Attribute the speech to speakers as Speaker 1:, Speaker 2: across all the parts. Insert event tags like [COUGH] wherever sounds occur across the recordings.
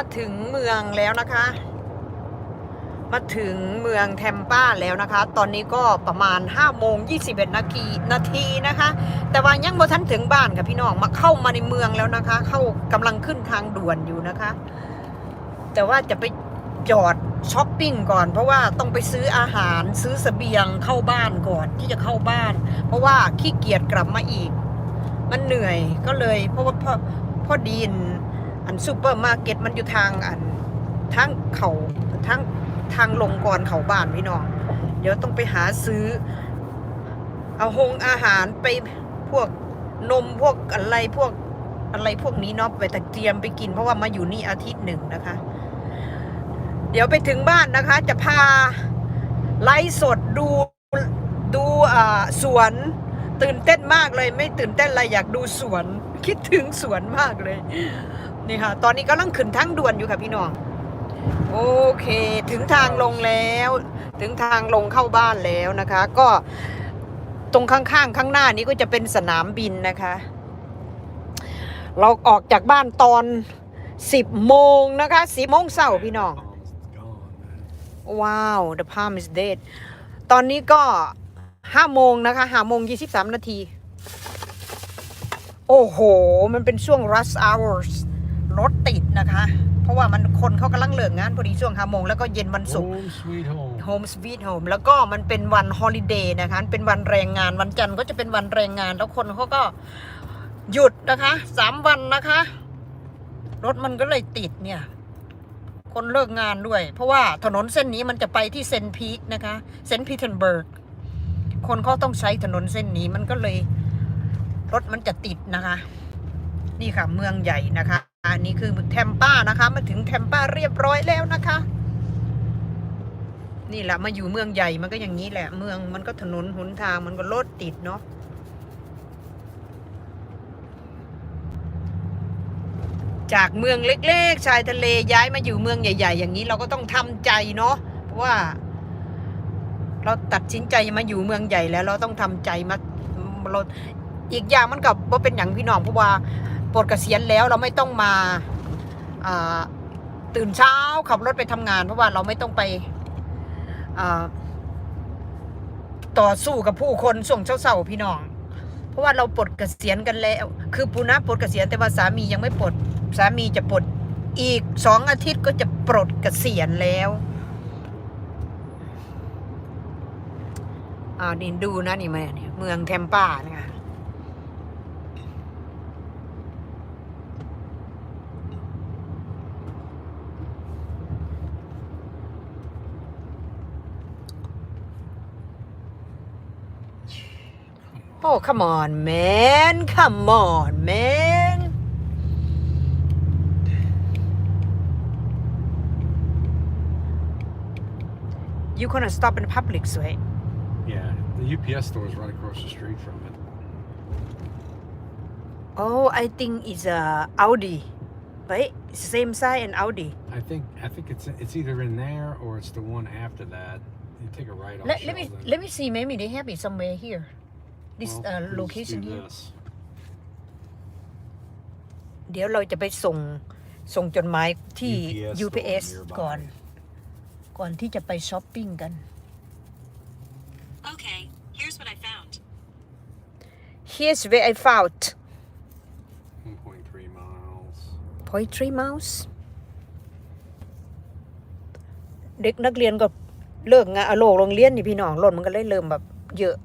Speaker 1: มาถึงเมืองแล้วนะคะ มาถึงเมืองแทมป้าแล้วนะคะ ตอนนี้ก็ประมาณ5โมง21นาทีนาทีนะคะ แต่ว่ายังบ่ทันถึงบ้านค่ะพี่น้องมาเข้ามาในเมืองแล้วนะคะ เข้ากำลังขึ้นทางด่วนอยู่นะคะ แต่ว่าจะไปจอดช้อปปิ้งก่อน เพราะว่าต้องไปซื้ออาหารซื้อเสบียงเข้าบ้านก่อนที่จะเข้าบ้าน เพราะว่าขี้เกียจกลับมาอีก มันเหนื่อยก็เลยเพราะว่าพ่อพ่อดีน อันซูเปอร์มาร์เก็ตมันอยู่ทางอันทางเขาทางทางลงก่อนเขาบ้านพี่น้อง เดี๋ยวต้องไปหาซื้อ เอาหงอาหารไปพวกนมพวกอะไรพวกอะไรพวกนี้เนาะไปตะเตรียมไปกิน เพราะว่ามาอยู่นี่อาทิตย์หนึ่งนะคะ เดี๋ยวไปถึงบ้านนะคะ จะพาไลฟ์สดดูดูอ่าสวนตื่นเต้นมากเลย ไม่ตื่นเต้นอะไรอยากดูสวน คิดถึงสวนมากเลย นี่ค่ะ ตอนนี้กำลังขึ้นทางด่วนอยู่ค่ะพี่น้อง โอเค ถึงทางลงแล้ว ถึงทางลงเข้าบ้านแล้วนะคะ ก็ตรงข้างๆ ข้างหน้านี้ก็จะเป็นสนามบินนะคะ เราออกจากบ้านตอน10โมงนะคะ10โมงเช้าพี่น้อง ว้าว the palm is dead ตอนนี้ก็ห้าโมงนะคะห้าโมงยี่สิบสามนาที โอ้โห มันเป็นช่วง rush hours รถติดนะคะ เพราะว่ามันคนเขากำลังเลิกงานพอดีช่วงห้าโมงแล้วก็เย็นวันศุกร์
Speaker 2: Home sweet home.
Speaker 1: Home Sweet Home แล้วก็มันเป็นวันฮอลิเดย์นะคะเป็นวันแรงงานวันจันทร์ก็จะเป็นวันแรงงานแล้วคนเขาก็หยุดนะคะสามวันนะคะ รถมันก็เลยติดเนี่ย คนเลิกงานด้วย เพราะว่าถนนเส้นนี้มันจะไปที่เซนต์พีคนะคะเซนต์พีเทนเบิร์กคนเขาต้องใช้ถนนเส้นนี้มันก็เลย รถมันจะติดนะคะ นี่ค่ะเมืองใหญ่นะคะ อันนี้คือแทมป้านะคะ มาถึงแทมป้าเรียบร้อยแล้วนะคะ นี่แหละมาอยู่เมืองใหญ่มันก็อย่างนี้แหละ เมืองมันก็ถนนหนทางมันก็รถติดเนาะจากเมืองเล็ก ๆ ชายทะเลย้ายมาอยู่เมืองใหญ่ ๆ อย่างนี้เราก็ต้องทำใจเนาะเพราะว่า เราตัดสินใจมาอยู่เมืองใหญ่แล้วเราต้องทำใจมาเราอีกอย่างมันกับว่าเป็นอย่างพี่น้องเพราะว่า ปลดเกษียณแล้วเราไม่ต้องมาตื่นเช้าขับรถไปทำงาน เพราะว่าเราไม่ต้องไปต่อสู้กับผู้คนช่วงเช้าๆพี่น้อง เพราะว่าเราปลดเกษียณกันแล้ว คือปูนะปลดเกษียณแต่ว่าสามียังไม่ปลดสามีจะปลดอีกสองอาทิตย์ก็จะปลดเกษียณแล้วอ่าดินดูนะนี่แม่เนี่ยเมืองแทมป้าเนี่ย อ้ come on man come on man You're gonna stop in the public right
Speaker 2: Yeah, the UPS store is right across the street from it.
Speaker 1: Oh, I think it's a Audi, right? It's the same size and Audi.
Speaker 2: I think I think it's it's either in there or it's the one after that. You take a right off.
Speaker 1: Let, let me
Speaker 2: Sheldon.
Speaker 1: let me see. Maybe they have it somewhere here. This
Speaker 2: Well,
Speaker 1: uh,
Speaker 2: let's
Speaker 1: location
Speaker 2: do
Speaker 1: here.
Speaker 2: this.
Speaker 1: เดี๋ยวเราจะไปส่งส่งจดหมายที่
Speaker 2: UPS
Speaker 1: UPS
Speaker 2: store nearby.
Speaker 1: ก่อน ก่อนที่จะไปช้อปปิ้งกัน
Speaker 3: Okay, here's what I found.
Speaker 1: Here's where I found
Speaker 2: 1.3 miles.
Speaker 1: point three miles เด็กนักเรียนก็เลิกงานโลกโรงเรียนนี่พี่น้องรถมันก็เลยเริ่มแบบเยอะ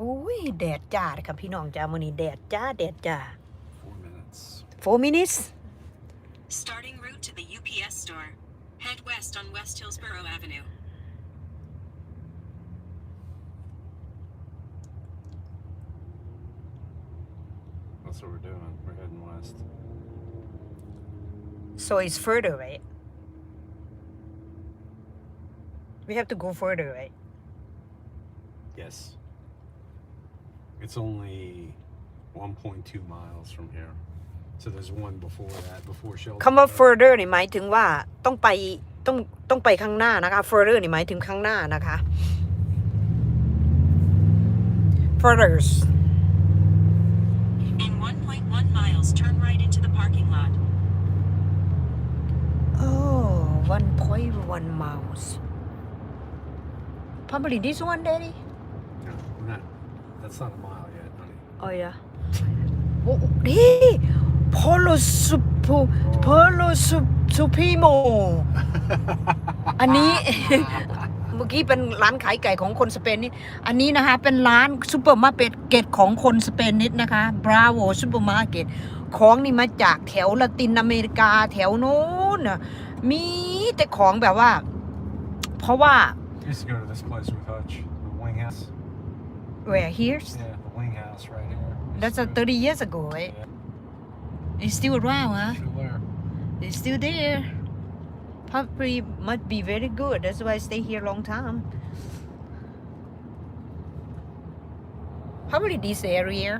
Speaker 1: อ้ย แดดจ้าเลยครับพี่น้องจ้ามื้อนี้แดดจ้า แดดจ้า
Speaker 2: Four minutes.
Speaker 1: four minutes
Speaker 3: Starting route to the UPS store. Head west on West Hillsborough Avenue.
Speaker 2: That's what we're doing. We're heading west.
Speaker 1: so it's further right we have to go further right
Speaker 2: Yes. It's only 1.2 miles from here. So there's one before that, before
Speaker 1: Shell. Come up further นี่หมายถึงว่าต้องไปต้องต้องไปข้างหน้านะคะ further นี่หมายถึงข้างหน้านะคะ furthers In 1.1 miles, turn right into the parking lot. oh 1.1 miles probably this one daddy
Speaker 2: No, we're not. That's not a mile yet, honey.
Speaker 1: oh yeah โอ้นี่ Polo Supo Polo Sup- Supremo อันนี้ เมื่อกี้เป็นร้านขายไก่ของคนสเปนนิดอันนี้นะคะ เป็นร้านซูเปอร์มาร์เก็ตของคนสเปนนิดนะคะ Bravo ซูเปอร์มาร์เก็ตของนี่มาจากแถวละตินอเมริกาแถวโน้นน่ะมีแต่ของแบบว่า เพราะว่า
Speaker 2: used to go to this place with Hutch.
Speaker 1: Where here
Speaker 2: Yeah, the wing house right here. Used
Speaker 1: that's
Speaker 2: to
Speaker 1: a
Speaker 2: go-
Speaker 1: 30 years ago right
Speaker 2: Yeah,
Speaker 1: it's still around huh
Speaker 2: still there.
Speaker 1: it's still there probably must be very good that's why I stay here long time probably this area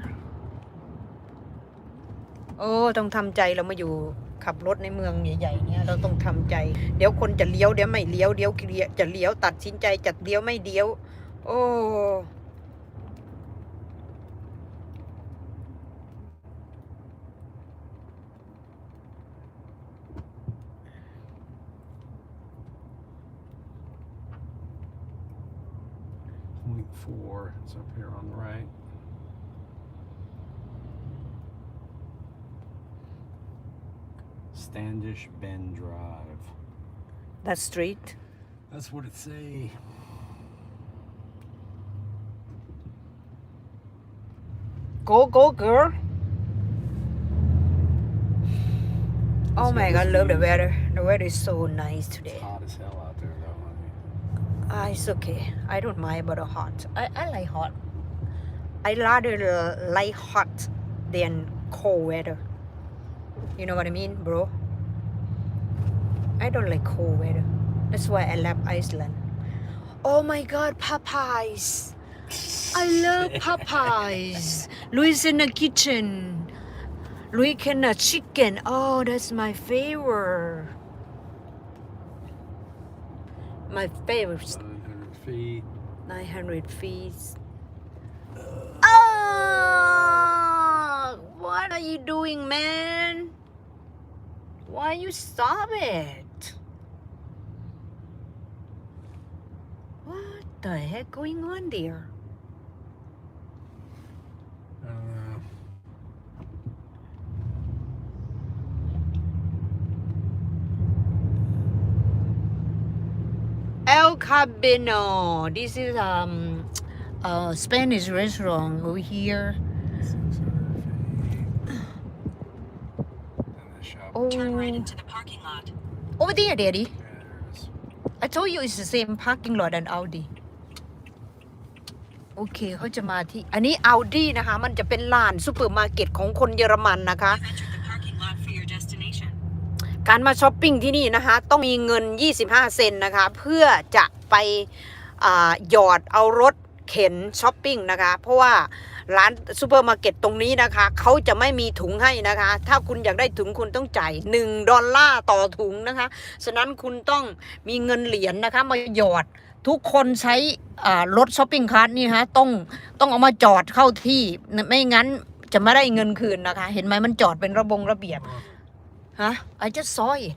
Speaker 1: โอ้ต้องทำใจเรามาอยู่ขับรถในเมืองใหญ่ๆเนี่ยเราต้องทำใจ เดี๋ยวคนจะเลี้ยวเดี๋ยวไม่เลี้ยวเดี๋ยวเลี้ยวจะเลี้ยวตัดสินใจจะเลี้ยวไม่เลี้ยว โอ้
Speaker 2: Four. It's up here on the right. Standish Bend Drive.
Speaker 1: that street
Speaker 2: That's what it say.
Speaker 1: go go girl oh my god
Speaker 2: this
Speaker 1: love the weather the weather is so nice
Speaker 2: It's
Speaker 1: today
Speaker 2: hot as hell out
Speaker 1: Ah, it's okay. I don't mind about the hot. I, I like hot. I rather like hot than cold weather. You know what I mean, bro? I don't like cold weather. That's why I love Iceland. Oh my god, Popeyes. I love [LAUGHS] Popeyes. Louis in the kitchen. Louis can a chicken. Oh, that's my favorite. My favorite
Speaker 2: 900 feet.
Speaker 1: 900 feet. Ah! What are you doing, man? Why you stop it? What the heck going on there? Cabino. This is um a Spanish restaurant over here.
Speaker 2: 600 feet. And the shop.
Speaker 1: Oh,
Speaker 3: Turn right into the parking lot.
Speaker 1: over there, Daddy.
Speaker 2: Yeah, there it is.
Speaker 1: I told you it's the same parking lot and Audi โอเคเขาจะมาที่ อันนี้ Audi นะคะ มันจะเป็นลานซูเปอร์มาร์เก็ตของคนเยอรมันนะคะ การมาช้อปปิ้งที่นี่นะคะ ต้องมีเงิน 25 เซนนะคะ เพื่อจะไปหยอดเอารถเข็นช้อปปิ้งนะคะ เพราะว่าร้านซูเปอร์มาร์เก็ตตรงนี้นะคะ เขาจะไม่มีถุงให้นะคะ ถ้าคุณอยากได้ถุงคุณต้องจ่าย1ดอลลาร์ต่อถุงนะคะ ฉะนั้นคุณต้องมีเงินเหรียญนะคะ มาหยอดทุกคนใช้รถช้อปปิ้งคาร์ทนี่ฮะต้องต้องเอามาจอดเข้าที่ไม่งั้นจะไม่ได้เงินคืนนะคะ เห็นไหมมันจอดเป็นระบงระเบียบ ฮะ I just saw it